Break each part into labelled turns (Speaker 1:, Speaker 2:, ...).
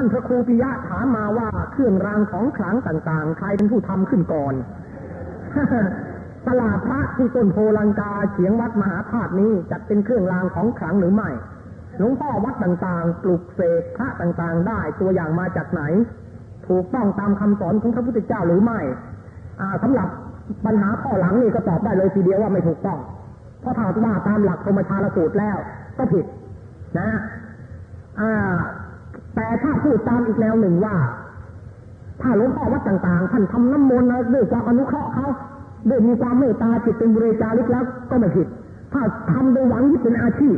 Speaker 1: ท่านพระครูปิยะถามมาว่าเครื่องรางของขลังต่างๆ ใครเป็นผู้ทำขึ้นก่อนตลาดพระที่ต้นโพลังกาเฉียงวัดมหาธาตุนี้จัดเป็นเครื่องรางของขลังหรือไม่หลวงพ่อวัดต่างๆ ปลุกเสกพระต่างๆ ได้ตัวอย่างมาจากไหน ถูกต้องตามคำสอนของพระพุทธเจ้าหรือไม่อาสำหรับปัญหาข้อหลังนี่ก็ตอบได้เลยทีเดียวว่าไม่ถูกต้อง เพราะถ้าว่าตามหลักธรรมชาติสูตรแล้ว ก็ผิดนะอ่า แต่ถ้าพูดตามอีกแนวหนึ่งว่า ถ้าหลวงพ่อวัดต่างๆ ท่านทำน้ำมนต์ด้วยความอนุเคราะห์เขาด้วยมีความเมตตาจิตเป็นบริจาริกแล้วก็ไม่ผิด ถ้าทำโดยหวังยึดเป็นอาชีพ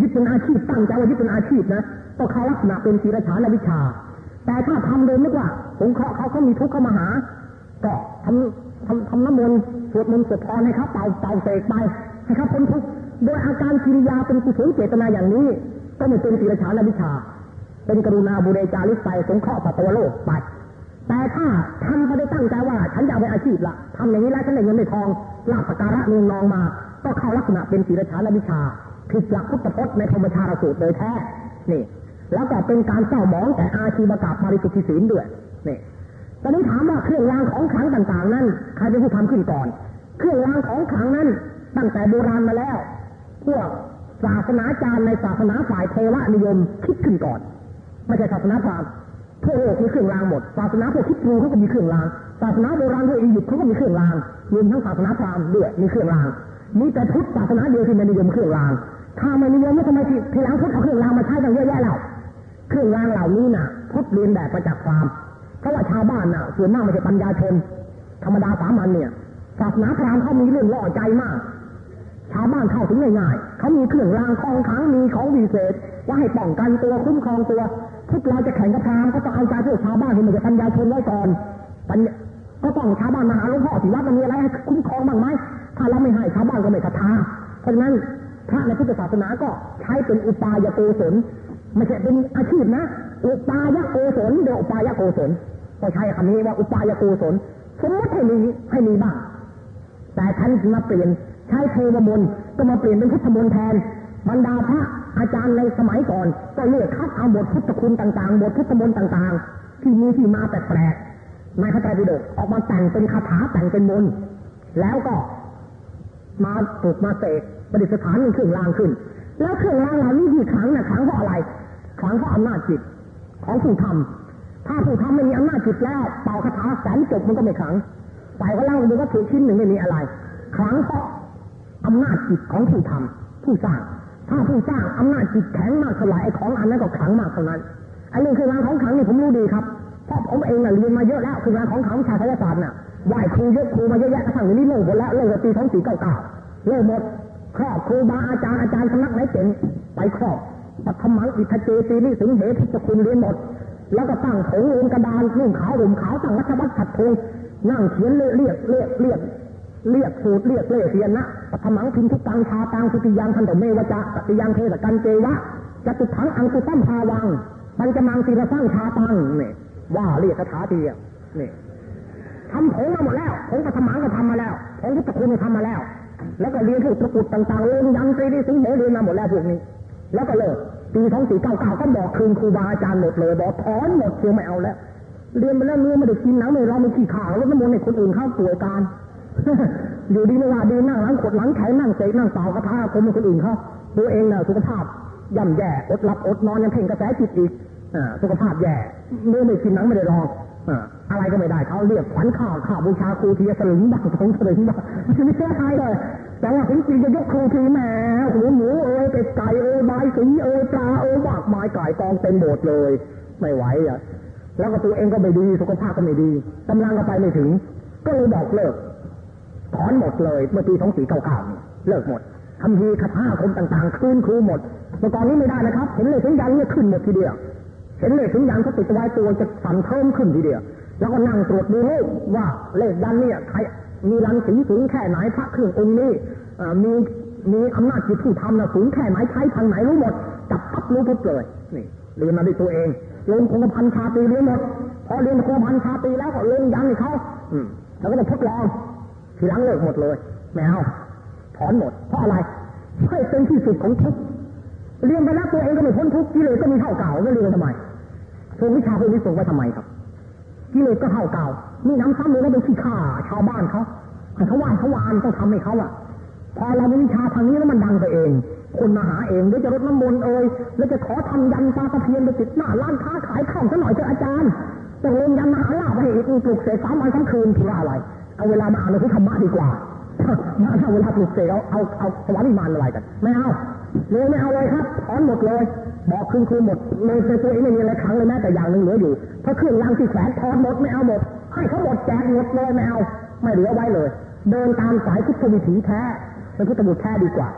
Speaker 1: ยึดเป็นอาชีพตั้งใจว่ายึดเป็นอาชีพนะก็เขาลักษณะเป็นศีรษานวิชา แต่ถ้าทำโดยนึกว่าสงเคราะห์เขาเขามีทุกข์เข้ามาหา ก็ทำทำทำน้ำมนต์สวดมนต์สวดพรให้เขาเป่าเป่าเสกไปให้เขาพ้นทุกข์โดยอาการกิริยาเป็นกุศลเจตนาอย่างนี้ ก็ไม่เป็นศีรษานวิชา เป็นกรุณาบุเรจาริกไปสงเคราะห์สัตวโลกไป แต่ถ้าทำเขาได้ตั้งใจว่า ฉันจะเอาไปอาชีพละทำอย่างนี้แล้วฉันได้เงินได้ทองลาภสการะเงินนองมา ก็เข้าลักษณะเป็นศีลฐานวิชาผิดหลักพุทธพจน์ในธรรมชาติสูตรโดยแท้นี่แล้วก็เป็นการเศร้าหมองแต่อาชีวกาบาริสุทธิศีลด้วยนี่ตอนนี้ถามว่าเครื่องรางของขลังต่างๆ นั้นใครเป็นผู้ทำขึ้นก่อน เครื่องรางของขลังนั้นตั้งแต่โบราณมาแล้ว พวกศาสนาจารย์ในศาสนาฝ่ายเทวนิยมคิดขึ้นก่อน ไม่ใช่ศาสนาพราหมณ์ทั่วโลกมีเครื่องรางหมดศาสนาพวกคิดรูเขาก็มีเครื่องรางศาสนาโบราณพวกอียิปต์เขาก็มีเครื่องรางรวมทั้งศาสนาพราหมณ์ด้วยมีเครื่องรางมีแต่พุทธศาสนาเดียวที่ไม่นิยมเครื่องรางถ้าไม่นิยมแล้วทำไมทีหลังพุทธเอาเครื่องรางมาใช้กันเยอะแยะแล้วเครื่องรางเหล่านี้น่ะพุทธเรียนแบบมาจากพราหมณ์เพราะว่าชาวบ้านน่ะส่วนมากไม่ใช่ปัญญาชนธรรมดาสามัญเนี่ยศาสนาพราหมณ์เขามีเรื่องล่อใจมาก ชาวบ้านเข้าถึงง่ายๆ เขามีเครื่องรางของขังมีของวิเศษว่าให้ป้องกันตัวคุ้มครองตัวทุกเราจะแข่งกับพรามก็ต้องเอาใจพวกชาวบ้านที่มันจะปัญญาชนไว้ก่อนปัญญาก็ต้องชาวบ้านมาหาหลวงพ่อที่วัดมันมีอะไรคุ้มครองบ้างไหมถ้าเราไม่ให้ชาวบ้านก็ไม่ศรัทธาเพราะฉะนั้นพระในพุทธศาสนาก็ใช้เป็นอุปายโกศลไม่ใช่เป็นอาชีพนะ อุปายโกศลเดี๋ยวอุปายโกศลก็ใช้คำนี้ว่าอุปายโกศลสมมติให้มีให้มีบ้างแต่ท่านมาเปลี่ยนใช้เทวมนต์ ก็มาเปลี่ยนเป็นพุทธมนต์แทนบรรดาพระอาจารย์ในสมัยก่อน ก็เลือกคัดเอาบทพุทธคุณต่างๆ บทพุทธมนต์ต่างๆ ที่มีที่มาแปลกๆในพระไตรปิฎกออกมาแต่งเป็นคาถาแต่งเป็นมนต์แล้วก็มาปลูกมาเสกประดิษฐานเป็นเครื่องรางขึ้น แล้วเครื่องรางเหล่านี้ที่ขังนะขังเพราะอะไรขังเพราะอำนาจจิตของผู้ทำถ้าผู้ทำไม่มีอำนาจจิตแล้วเป่าคาถาแสนจบมันก็ไม่ขังใส่ก็เล่าดูว่าถูกชิ้นหนึ่งไม่มีอะไรขังเพราะ อำนาจจิตของผู้ทำผู้สร้าง ถ้าผู้สร้างอำนาจจิตแข็งมากเท่าไหร่ไอ้ของอันนั้นก็ขังมากเท่านั้นไอ้เรื่องคืองรางของขังนี่ผมรู้ดีครับเพราะผมเองน่ะเรียนมาเยอะแล้วคืองรางของขังชาติศาสตร์น่ะไหว้ครูเยอะครูมาเยอะแยะกระทั่งนี้เลิกหมดแล้วเลิกปีสองสี่เก้าเก้าเลิกหมดครอบครูบาอาจารย์อาจารย์สำนักไหนเจ๋งไปครอบปัทมังอิทเจตีนี่สิงเหพุทธคุณเรียนหมด แล้วก็ตั้งโถงลงกระดานนุ่งขาวห่มขาวตั้งรัชวัตรขัดโถงนั่งเขียนเรียกเรียกเรียก เรียกสูตรเรียกเล่เรียนนะปัทมังพิมทุกตังชาตังสุติยังพันธเมวจะปฏิยังเทศกันเจวะจตุถังอังสุตัมภาวังปัญจมังศีรสร้างชาตังเนี่ยว่าเรียกคาถาทีอะนี่ยทำผงมาหมดแล้วผงปัทมังก็ทำมาแล้วผงพุทธคุณก็ทำมาแล้ว แล้วก็เรียนพวกตะกุดต่างๆเรียนยันตรีนี่สิงเหเรียนมาหมดแล้วพวกนี้ แล้วก็เลิกปีสองสี่เก้าเก้าก็บอกคืนครูบาอาจารย์หมดเลยบอกถอนหมดเชียวไม่เอาแล้วเรียนไปแล้วเนื้อไม่ได้กินหนังไม่เราไม่ขี้ข่าวแล้วน้ำมนต์ในคนอื่นเข้าป่วการ อยู่ดีไม่ว่าดีนั่งหลังขดหลังแข็งนั่งเสกนั่งเป่ากระทาคนคนอื่นเขาตัวเองน่ะสุขภาพย่ำแย่อดหลับอดนอนยังเพ่งกระแสจิตอีกอสุขภาพแย่เนื้อไม่กินหนังไม่ได้รองอะไรก็ไม่ได้เขาเรียกขวัญข้าวข้าวบูชาครูทีสลึงบ้างสองสลึงบ้างไม่ใช่ใครเลยแต่ว่าถึงจริงจะยกครูทีแหมหัวหมูเอ้ยเป็ดไก่เอ้ยใบสีเอ้ยปลาเอ้ยหมากไม้ไก่กองเต็มโบสถ์เลย ไม่ไหวอะแล้วก็ตัวเองก็ไม่ดีสุขภาพก็ไม่ดีกำลังก็ไปไม่ถึง ก็เลยบอกเลิก ถอนหมดเลย เมื่อปีสองสี่เก้าเก้าเลิกหมดทำทีคาถาคนต่างๆคืนครูหมดเมื่อก่อนนี้ไม่ได้นะครับเห็นเลยถึงยันเนี่ยขึ้นหมดทีเดียวเห็นเลยถึงยันเขาติดไว้ตัวจะสั่นเพิ่มขึ้นทีเดียวแล้วก็นั่งตรวจดูเลขว่าเลขยันเนี่ยใครมีรังสีสูงแค่ไหนพระเครื่ององค์นี้มีมีอำนาจจิตผู้ทำนะสูงแค่ไหนใช้ทางไหนรู้หมดจับปั๊บรู้ทุกเลยนี่เรียนมาด้วยตัวเองลงคงพันชาตีเรียนหมดพอเรียนคงพันชาตีแล้วก็ลงยันให้เขาแล้วก็จะทดลอง ทีหลังเลิกหมดเลยแมวถอนหมด เพราะอะไรให้เป็นที่สุดของทุกเรียนไปแล้วตัวเองก็ไม่พ้นทุกกิเลสก็มีเท่าเก่าก็เรียนทำไมทรงวิชาพวกนี้ทรงไว้ทำไมครับกิเลสก็เท่าเก่ามีน้ำซ้ำเลยแล้วเป็นขี้ข่าชาวบ้านเขาให้เขาไหว้เขาวานต้องทำให้เขาอะพอเรามีวิชาทางนี้แล้วมันดังไปเอง คนมาหาเองเดี๋ยวจะรดน้ำมนต์เอ่ยแล้วจะขอทำยันปลาตะเพียนไปติดหน้าร้านค้าขายข้าวซะหน่อยเถอะอาจารย์ต้องลงยันมหาลาภให้อีกปลุกเสกสามวันทั้งคืนถือว่าอะไร เอาเวลามาอ่านหนังสือธรรมะดีกว่ามาถ้าเวลาปลุกเสกเอาเอาเอาสวามิมานอะไรกัน ไม่เอาเลยไม่เอาเลยครับถอนหมดเลย บอกคืนคืนหมดเลยในตัวเองไม่มีอะไรครั้งเลยแม้แต่อย่างหนึ่งเหลืออยู่เพราะเครื่องรางที่แขวนถอนหมดไม่เอาหมดให้เขาหมดแจกหมดเลยไม่เอา ไม่เหลือไว้เลย เดินตามสายพุทธวิถีแท้เป็นพุทธบุตรแท้ดีกว่า